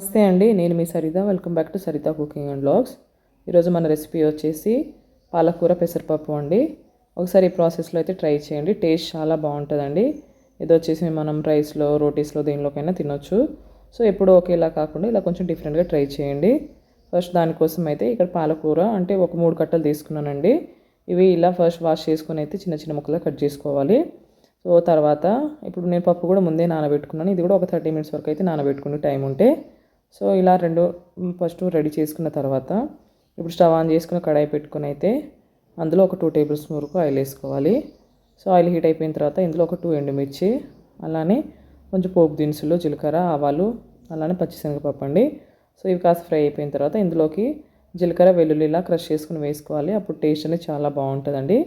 నమస్తే అండి నేను మీ Saritha. Welcome back to Saritha cooking and blogs ఈరోజు మన రెసిపీ వచ్చేసి పాలకూర పెసరపప్పు అండి. ఒకసారి ఈ ప్రాసెస్లో అయితే ట్రై చేయండి టేస్ట్ చాలా బాగుంటుందండి. ఇది వచ్చేసి మనం రైస్లో రోటీస్లో దేనిలోకైనా తినొచ్చు. సో ఎప్పుడు ఒకేలా కాకుండా ఇలా కొంచెం డిఫరెంట్గా ట్రై చేయండి. ఫస్ట్ దానికోసం అయితే ఇక్కడ పాలకూర అంటే ఒక మూడు కట్టలు తీసుకున్నానండి. ఇవి ఇలా ఫస్ట్ వాష్ చేసుకుని అయితే చిన్న చిన్న ముక్కలు కట్ చేసుకోవాలి. సో తర్వాత ఇప్పుడు నేను పప్పు కూడా ముందే నానబెట్టుకున్నాను. ఇది కూడా ఒక థర్టీ మినిట్స్ వరకు అయితే నానబెట్టుకుని టైం ఉంటే సో ఇలా రెండు ఫస్ట్ రెడీ చేసుకున్న తర్వాత ఇప్పుడు స్టవ్ ఆన్ చేసుకుని కడాయి పెట్టుకుని అయితే అందులో ఒక టూ టేబుల్ స్పూన్ వరకు ఆయిల్ వేసుకోవాలి. సో ఆయిల్ హీట్ అయిపోయిన తర్వాత ఇందులో ఒక టూ ఎండుమిర్చి అలానే కొంచెం పోపు దినుసులు జీలకర్ర ఆవాలు అలానే పచ్చిశనగపప్పు అండి. సో ఇవి కాస్త ఫ్రై అయిపోయిన తర్వాత ఇందులోకి జీలకర్ర వెల్లుల్లి ఇలా క్రష్ చేసుకుని వేసుకోవాలి. అప్పుడు టేస్ట్ అనేది చాలా బాగుంటుందండి.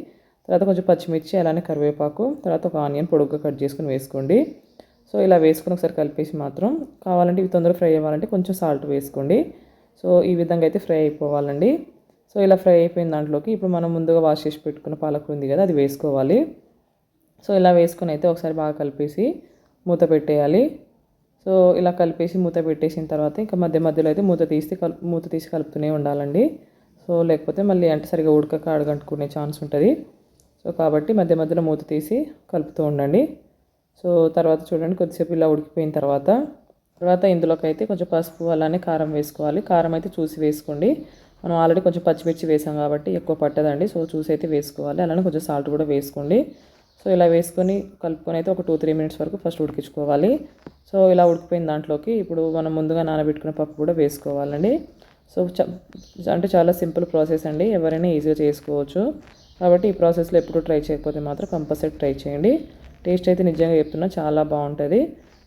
తర్వాత కొంచెం పచ్చిమిర్చి అలానే కరివేపాకు తర్వాత ఒక ఆనియన్ పొడుగ్గా కట్ చేసుకుని వేసుకోండి. సో ఇలా వేసుకొని ఒకసారి కలిపేసి మాత్రం కావాలంటే ఇవి తొందరగా ఫ్రై అవ్వాలంటే కొంచెం సాల్ట్ వేసుకోండి. సో ఈ విధంగా అయితే ఫ్రై అయిపోవాలండి. సో ఇలా ఫ్రై అయిపోయిన దాంట్లోకి ఇప్పుడు మనం ముందుగా వాష్ చేసి పెట్టుకున్న పాలకూర ఉంది కదా అది వేసుకోవాలి. సో ఇలా వేసుకుని అయితే ఒకసారి బాగా కలిపేసి మూత పెట్టేయాలి. సో ఇలా కలిపేసి మూత పెట్టేసిన తర్వాత ఇంకా మధ్య మధ్యలో అయితే మూత తీసి మూత తీసి కలుపుతూనే ఉండాలండి. సో లేకపోతే మళ్ళీ అంటే సరిగా ఉడకక అడగంటుకునే ఛాన్స్ ఉంటుంది. సో కాబట్టి మధ్య మధ్యలో మూత తీసి కలుపుతూ ఉండండి. సో తర్వాత చూడండి కొద్దిసేపు ఇలా ఉడికిపోయిన తర్వాత తర్వాత ఇందులోకి అయితే కొంచెం పసుపు అలానే కారం వేసుకోవాలి. కారం అయితే చూసి వేసుకోండి. మనం ఆల్రెడీ కొంచెం పచ్చిమిర్చి వేసాం కాబట్టి ఎక్కువ పట్టదండి. సో చూసి అయితే వేసుకోవాలి. అలానే కొంచెం సాల్ట్ కూడా వేసుకోండి. సో ఇలా వేసుకొని కలుపుకొని అయితే ఒక టూ త్రీ మినిట్స్ వరకు ఫస్ట్ ఉడికించుకోవాలి. సో ఇలా ఉడికిపోయిన దాంట్లోకి ఇప్పుడు మనం ముందుగా నానబెట్టుకున్న పప్పు కూడా వేసుకోవాలండి. సో అంటే చాలా సింపుల్ ప్రాసెస్ అండి. ఎవరైనా ఈజీగా చేసుకోవచ్చు. కాబట్టి ఈ ప్రాసెస్లో ఎప్పుడు ట్రై చేయకపోతే మాత్రం కంపల్సరీ ట్రై చేయండి. టేస్ట్ అయితే నిజంగా చెప్తున్నా చాలా బాగుంటుంది.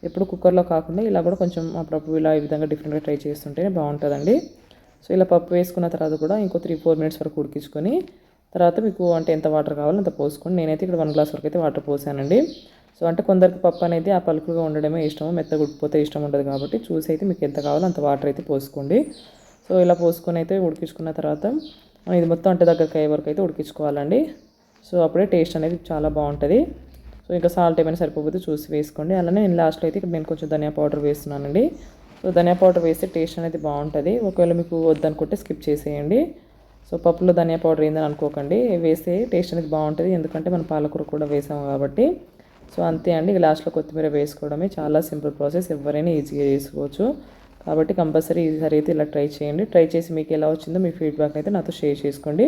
ఎప్పుడు కుక్కర్లో కాకుండా ఇలా కూడా కొంచెం అప్పుడప్పుడు ఇలా ఈ విధంగా డిఫరెంట్గా ట్రై చేస్తుంటేనే బాగుంటుందండి. సో ఇలా పప్పు వేసుకున్న తర్వాత కూడా ఇంకో త్రీ ఫోర్ మినిట్స్ వరకు ఉడికించుకొని తర్వాత మీకు అంటే ఎంత వాటర్ కావాలో అంత పోసుకోండి నేనైతే ఇక్కడ వన్ గ్లాస్ వరకు అయితే వాటర్ పోసానండి. సో అంటే కొందరికి పప్పు అనేది ఆ పలుకులుగా ఉండడమే ఇష్టము మెత్తగా ఉడికిపోతే ఇష్టం ఉండదు కాబట్టి చూసి అయితే మీకు ఎంత కావాలో అంత వాటర్ అయితే పోసుకోండి. సో ఇలా పోసుకొని అయితే ఉడికించుకున్న తర్వాత ఇది మొత్తం అంటే దగ్గరికి అయ్యే వరకు అయితే ఉడికించుకోవాలండి. సో అప్పుడే టేస్ట్ అనేది చాలా బాగుంటుంది. సో ఇంకా సాల్ట్ ఏమైనా సరిపోతే చూసి వేసుకోండి. అలానే నేను లాస్ట్లో అయితే ఇక్కడ నేను కొంచెం ధనియా పౌడర్ వేస్తున్నానండి. సో ధనియా పౌడర్ వేస్తే టేస్ట్ అనేది బాగుంటుంది. ఒకవేళ మీకు వద్దనుకుంటే స్కిప్ చేసేయండి. సో పప్పులో ధనియా పౌడర్ ఏందని అనుకోకండి. వేస్తే టేస్ట్ అనేది బాగుంటుంది. ఎందుకంటే మనం పాలకూర కూడా వేసాము కాబట్టి. సో అంతే అండి. లాస్ట్లో కొత్తిమీర వేసుకోవడమే చాలా సింపుల్ ప్రాసెస్. ఎవరైనా ఈజీగా చేసుకోవచ్చు. కాబట్టి కంపల్సరీ ఈసారి అయితే ఇలా ట్రై చేయండి. ట్రై చేసి మీకు ఎలా వచ్చిందో మీ ఫీడ్బ్యాక్ అయితే నాతో షేర్ చేసుకోండి.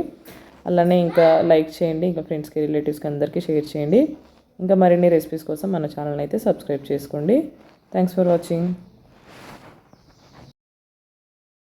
అలానే ఇంకా లైక్ చేయండి ఇంకా ఫ్రెండ్స్కి రిలేటివ్స్కి అందరికీ షేర్ చేయండి. ఇంకా మరిన్ని రెసిపీస్ కోసం మన ఛానల్ అయితే సబ్స్క్రైబ్ చేసుకోండి. Thanks for watching.